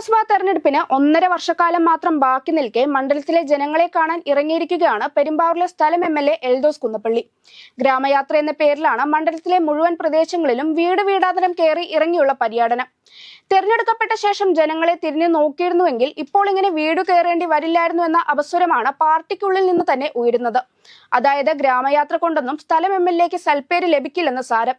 നിയമസഭാ തെരഞ്ഞെടുപ്പിന് ഒന്നര വർഷക്കാലം മാത്രം ബാക്കി നിൽക്കെ മണ്ഡലത്തിലെ ജനങ്ങളെ കാണാൻ ഇറങ്ങിയിരിക്കുകയാണ് പെരുമ്പാവൂരിലെ സ്ഥലം M L A Eldhose Kunnappally. ഗ്രാമയാത്ര എന്ന പേരിലാണ് മണ്ഡലത്തിലെ മുഴുവൻ പ്രദേശങ്ങളിലും വീട് വീടാന്തരം കയറി ഇറങ്ങിയുള്ള പര്യടനം. തെരഞ്ഞെടുക്കപ്പെട്ട ശേഷം ജനങ്ങളെ തിരിഞ്ഞു നോക്കിയിരുന്നുവെങ്കിൽ ഇപ്പോൾ ഇങ്ങനെ വീട് കയറേണ്ടി വരില്ലായിരുന്നു എന്ന അവസരമാണ് പാർട്ടിക്കുള്ളിൽ നിന്ന് തന്നെ ഉയരുന്നത്. അതായത് ഗ്രാമയാത്ര കൊണ്ടൊന്നും സ്ഥലം എം എൽ എക്ക് സൽപ്പേര് ലഭിക്കില്ലെന്ന് സാരം.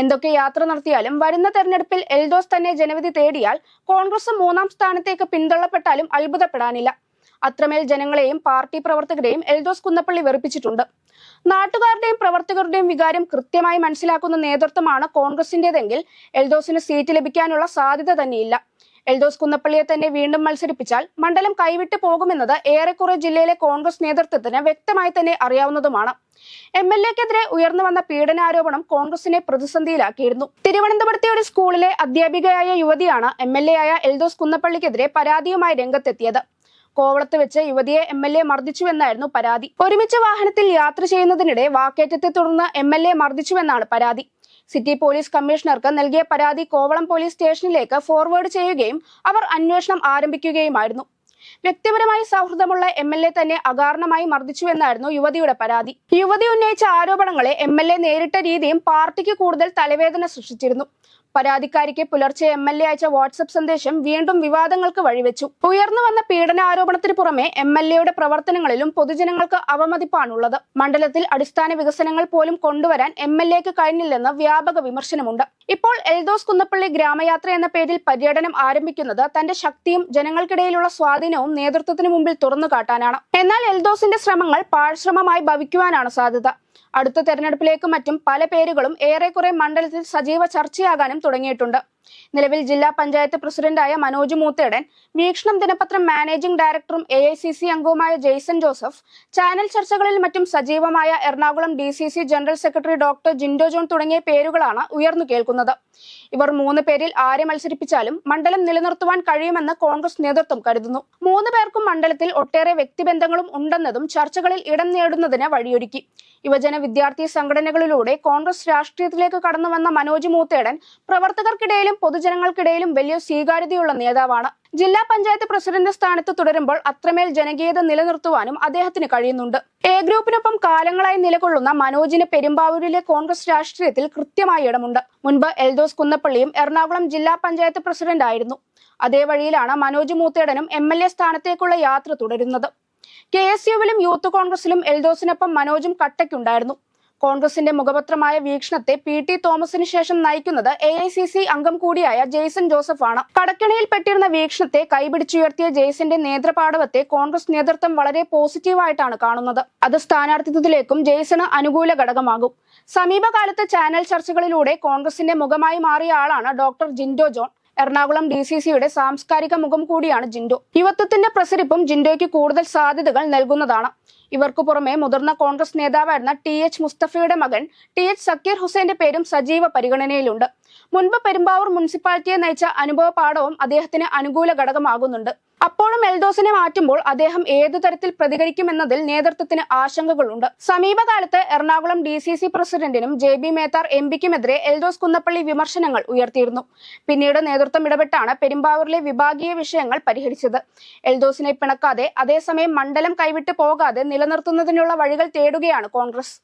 എന്തൊക്കെ യാത്ര നടത്തിയാലും വരുന്ന തെരഞ്ഞെടുപ്പിൽ എൽദോസ് തന്നെ ജനവിധി തേടിയാൽ കോൺഗ്രസ് മൂന്നാം സ്ഥാനത്തേക്ക് പിന്തള്ളപ്പെട്ടാലും അത്ഭുതപ്പെടാനില്ല. അത്രമേൽ ജനങ്ങളെയും പാർട്ടി പ്രവർത്തകരെയും എൽദോസ് കുന്നപ്പള്ളി വെറുപ്പിച്ചിട്ടുണ്ട്. നാട്ടുകാരുടെയും പ്രവർത്തകരുടെയും വികാരം കൃത്യമായി മനസ്സിലാക്കുന്ന നേതൃത്വമാണ് കോൺഗ്രസിന്റേതെങ്കിൽ എൽദോസിന് സീറ്റ് ലഭിക്കാനുള്ള സാധ്യത തന്നെയില്ല. എൽദോസ് കുന്നപ്പള്ളിയെ തന്നെ വീണ്ടും മത്സരിപ്പിച്ചാൽ മണ്ഡലം കൈവിട്ടു പോകുമെന്നത് ഏറെക്കുറെ ജില്ലയിലെ കോൺഗ്രസ് നേതൃത്വത്തിന് വ്യക്തമായി തന്നെ അറിയാവുന്നതുമാണ്. എം എൽ എക്കെതിരെ ഉയർന്നു വന്ന പീഡനാരോപണം കോൺഗ്രസിനെ പ്രതിസന്ധിയിലാക്കിയിരുന്നു. തിരുവനന്തപുരത്തെ ഒരു സ്കൂളിലെ അധ്യാപികയായ യുവതിയാണ് എം എൽ എ ആയ എൽദോസ് കുന്നപ്പള്ളിക്കെതിരെ പരാതിയുമായി രംഗത്തെത്തിയത്. കോവളത്ത് വെച്ച് യുവതിയെ എം എൽ എ മർദ്ദിച്ചുവെന്നായിരുന്നു പരാതി. ഒരുമിച്ച് വാഹനത്തിൽ യാത്ര ചെയ്യുന്നതിനിടെ വാക്കേറ്റത്തെ തുടർന്ന് എം എൽ എ മർദ്ദിച്ചുവെന്നാണ് പരാതി. സിറ്റി പോലീസ് കമ്മീഷണർക്ക് നൽകിയ പരാതി കോവളം പോലീസ് സ്റ്റേഷനിലേക്ക് ഫോർവേഡ് ചെയ്യുകയും അവർ അന്വേഷണം ആരംഭിക്കുകയുമായിരുന്നു. വ്യക്തിപരമായി സൗഹൃദമുള്ള എം എൽ എ തന്നെ അകാരണമായി മർദ്ദിച്ചുവെന്നായിരുന്നു യുവതിയുടെ പരാതി. യുവതി ഉന്നയിച്ച ആരോപണങ്ങളെ എം എൽ എ നേരിട്ട രീതിയും പാർട്ടിക്ക് കൂടുതൽ തലവേദന സൃഷ്ടിച്ചിരുന്നു. പരാതിക്കാരിക്ക് പുലർച്ചെ എം എൽ എ അയച്ച വാട്സപ്പ് സന്ദേശം വീണ്ടും വിവാദങ്ങൾക്ക് വഴിവെച്ചു. ഉയർന്നു വന്ന പീഡനാരോപണത്തിന് പുറമെ എം എൽ എയുടെ പ്രവർത്തനങ്ങളിലും പൊതുജനങ്ങൾക്ക് അവമതിപ്പാണുള്ളത്. മണ്ഡലത്തിൽ അടിസ്ഥാന വികസനങ്ങൾ പോലും കൊണ്ടുവരാൻ എം എൽ എക്ക് കഴിഞ്ഞില്ലെന്ന് വ്യാപക വിമർശനമുണ്ട്. ഇപ്പോൾ എൽദോസ് കുന്നപ്പള്ളി ഗ്രാമയാത്ര എന്ന പേരിൽ പര്യടനം ആരംഭിക്കുന്നത് തന്റെ ശക്തിയും ജനങ്ങൾക്കിടയിലുള്ള സ്വാധീനവും നേതൃത്വത്തിന് മുമ്പിൽ തുറന്നു കാട്ടാനാണ്. എന്നാൽ എൽദോസിന്റെ ശ്രമങ്ങൾ പാഴ്ശ്രമമായി ഭവിക്കുവാനാണ് സാധ്യത. അടുത്ത തെരഞ്ഞെടുപ്പിലേക്കും മറ്റും പല പേരുകളും ഏറെക്കുറെ മണ്ഡലത്തിൽ സജീവ ചർച്ചയാകാനും തുടങ്ങിയിട്ടുണ്ട്. നിലവിൽ ജില്ലാ പഞ്ചായത്ത് പ്രസിഡന്റായ മനോജ് മൂത്തേടൻ വീക്ഷണം ദിനപത്രം മാനേജിംഗ് ഡയറക്ടറും എ ഐ സി സി അംഗവുമായ ജെയ്സൺ ജോസഫ് ചാനൽ ചർച്ചകളിൽ മറ്റും സജീവമായ Ernakulam D C C general secretary doctor Jinto John തുടങ്ങിയ പേരുകളാണ് ഉയർന്നു കേൾക്കുന്നത്. ഇവർ മൂന്ന് പേരിൽ ആരെ മത്സരിപ്പിച്ചാലും മണ്ഡലം നിലനിർത്തുവാൻ കഴിയുമെന്ന് കോൺഗ്രസ് നേതൃത്വം കരുതുന്നു. മൂന്ന് പേർക്കും മണ്ഡലത്തിൽ ഒട്ടേറെ വ്യക്തിബന്ധങ്ങളും ഉണ്ടെന്നതും ചർച്ചകളിൽ ഇടം നേടുന്നതിന് വഴിയൊരുക്കി. യുവജന വിദ്യാർത്ഥി സംഘടനകളിലൂടെ കോൺഗ്രസ് രാഷ്ട്രീയത്തിലേക്ക് കടന്നു വന്ന മനോജ് മൂത്തേടൻ പ്രവർത്തകർക്കിടയിലും പൊതുജനങ്ങൾക്കിടയിലും വലിയ സ്വീകാര്യതയുള്ള നേതാവാണ്. ജില്ലാ പഞ്ചായത്ത് പ്രസിഡന്റ് സ്ഥാനത്ത് തുടരുമ്പോൾ അത്രമേൽ ജനകീയത നിലനിർത്തുവാനും അദ്ദേഹത്തിന് കഴിയുന്നുണ്ട്. എ ഗ്രൂപ്പിനൊപ്പം കാലങ്ങളായി നിലകൊള്ളുന്ന മനോജിന് പെരുമ്പാവൂരിലെ കോൺഗ്രസ് രാഷ്ട്രീയത്തിൽ കൃത്യമായ ഇടമുണ്ട്. മുൻപ് എൽദോസ് കുന്നപ്പള്ളിയും എറണാകുളം ജില്ലാ പഞ്ചായത്ത് പ്രസിഡന്റ് ആയിരുന്നു. അതേ വഴിയിലാണ് മനോജ് മൂത്തേടനും എം എൽ എ സ്ഥാനത്തേക്കുള്ള യാത്ര തുടരുന്നത്. കെ എസ് യുവിലും യൂത്ത് കോൺഗ്രസിലും എൽദോസിനൊപ്പം മനോജും കട്ടയ്ക്കുണ്ടായിരുന്നു. കോൺഗ്രസിന്റെ മുഖപത്രമായ വീക്ഷണത്തെ പി ടി തോമസിന് ശേഷം നയിക്കുന്നത് എ ഐ സി സി അംഗം കൂടിയായ ജെയ്സൺ ജോസഫാണ്. കടക്കിണിയിൽ പെട്ടിരുന്ന വീക്ഷണത്തെ കൈപിടിച്ചുയർത്തിയ ജെയ്സന്റെ നേതൃപാടവത്തെ കോൺഗ്രസ് നേതൃത്വം വളരെ പോസിറ്റീവായിട്ടാണ് കാണുന്നത്. അത് സ്ഥാനാർത്ഥിത്വത്തിലേക്കും ജെയ്സണ് അനുകൂല ഘടകമാകും. സമീപകാലത്ത് ചാനൽ ചർച്ചകളിലൂടെ കോൺഗ്രസിന്റെ മുഖമായി മാറിയ ആളാണ് doctor Jinto John. Ernakulam D C സിയുടെ സാംസ്കാരിക മുഖം കൂടിയാണ് ജിൻഡോ. യുവത്വത്തിന്റെ പ്രസരിപ്പും ജിൻഡോയ്ക്ക് കൂടുതൽ സാധ്യതകൾ നൽകുന്നതാണ്. ഇവർക്കു പുറമെ മുതിർന്ന കോൺഗ്രസ് നേതാവായിരുന്ന ടി എച്ച് മുസ്തഫയുടെ മകൻ ടി എച്ച് സക്കീർ ഹുസൈന്റെ പേരും സജീവ പരിഗണനയിലുണ്ട്. മുൻപ് പെരുമ്പാവൂർ മുനിസിപ്പാലിറ്റിയെ നയിച്ച അനുഭവ പാഠവും അദ്ദേഹത്തിന് അനുകൂല ഘടകമാകുന്നുണ്ട്. അപ്പോഴും എൽദോസിനെ മാറ്റുമ്പോൾ അദ്ദേഹം ഏതു തരത്തിൽ പ്രതികരിക്കുമെന്നതിൽ നേതൃത്വത്തിന് ആശങ്കകളുണ്ട്. സമീപകാലത്ത് എറണാകുളം ഡി സി സി പ്രസിഡന്റിനും ജെ ബി മേത്താർ എം പിക്കുമെതിരെ എൽദോസ് കുന്നപ്പള്ളി വിമർശനങ്ങൾ ഉയർത്തിയിരുന്നു. പിന്നീട് നേതൃത്വം ഇടപെട്ടാണ് പെരുമ്പാവൂരിലെ വിഭാഗീയ വിഷയങ്ങൾ പരിഹരിച്ചത്. എൽദോസിനെ പിണക്കാതെ അതേസമയം മണ്ഡലം കൈവിട്ടു പോകാതെ നിലനിർത്തുന്നതിനുള്ള വഴികൾ തേടുകയാണ് കോൺഗ്രസ്.